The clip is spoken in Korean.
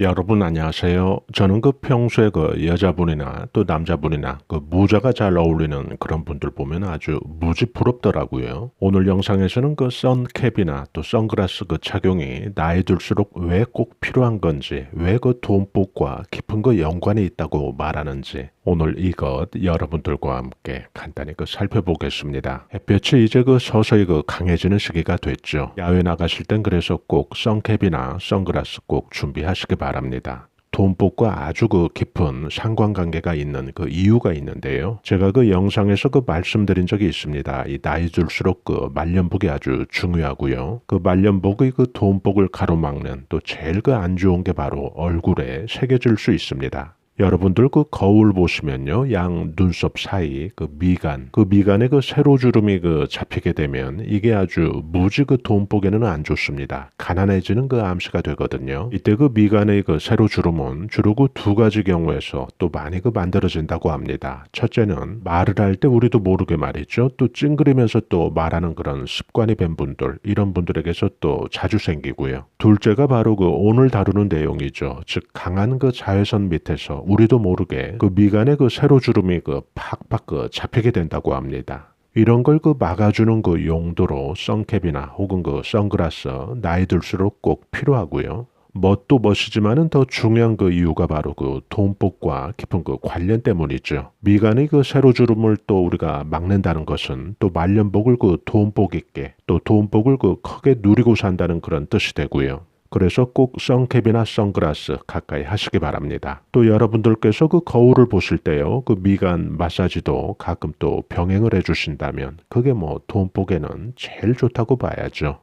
여러분 안녕하세요. 저는 그 평소에 그 여자분이나 또 남자분이나 그 모자가 잘 어울리는 그런 분들 보면 아주 무지 부럽더라고요. 오늘 영상에서는 그 선캡이나 또 선글라스 그 착용이 나이 들수록 왜 꼭 필요한 건지, 왜 그 돈복과 깊은 그 연관이 있다고 말하는지 오늘 이것 여러분들과 함께 간단히 그 살펴보겠습니다. 햇볕이 이제 그 서서히 그 강해지는 시기가 됐죠. 야외 나가실 땐 그래서 꼭 선캡이나 선글라스 꼭 준비하시기 바랍니다. 돈복과 아주 그 깊은 상관관계가 있는 그 이유가 있는데요. 제가 그 영상에서 그 말씀드린 적이 있습니다. 이 나이 들수록 그 말년복이 아주 중요하고요. 그 말년복의 그 돈복을 가로막는 또 제일 그 안 좋은 게 바로 얼굴에 새겨질 수 있습니다. 여러분들 그 거울 보시면요. 양 눈썹 사이 그 미간, 그 미간에 그 세로주름이 그 잡히게 되면 이게 아주 무지 그 돈복에는 안 좋습니다. 가난해지는 그 암시가 되거든요. 이때 그 미간의 그 세로주름은 주로 그 두 가지 경우에서 또 많이 그 만들어진다고 합니다. 첫째는 말을 할 때 우리도 모르게 말이죠. 또 찡그리면서 또 말하는 그런 습관이 된 분들, 이런 분들에게서 또 자주 생기고요. 둘째가 바로 그 오늘 다루는 내용이죠. 즉 강한 그 자외선 밑에서 우리도 모르게 그 미간에 그 세로주름이 그 팍팍 그 잡히게 된다고 합니다. 이런 걸 그 막아주는 그 용도로 선캡이나 혹은 그 선글라스 나이 들수록 꼭 필요하고요. 멋도 멋이지만은 더 중요한 그 이유가 바로 그 돈복과 깊은 그 관련 때문이죠. 미간의 그 세로주름을 또 우리가 막는다는 것은 또 말년복을 그 돈복 있게 또 돈복을 그 크게 누리고 산다는 그런 뜻이 되고요. 그래서 꼭 선캡이나 선글라스 가까이 하시기 바랍니다. 또 여러분들께서 그 거울을 보실 때요, 그 미간 마사지도 가끔 또 병행을 해주신다면 그게 뭐 돈복에는 제일 좋다고 봐야죠.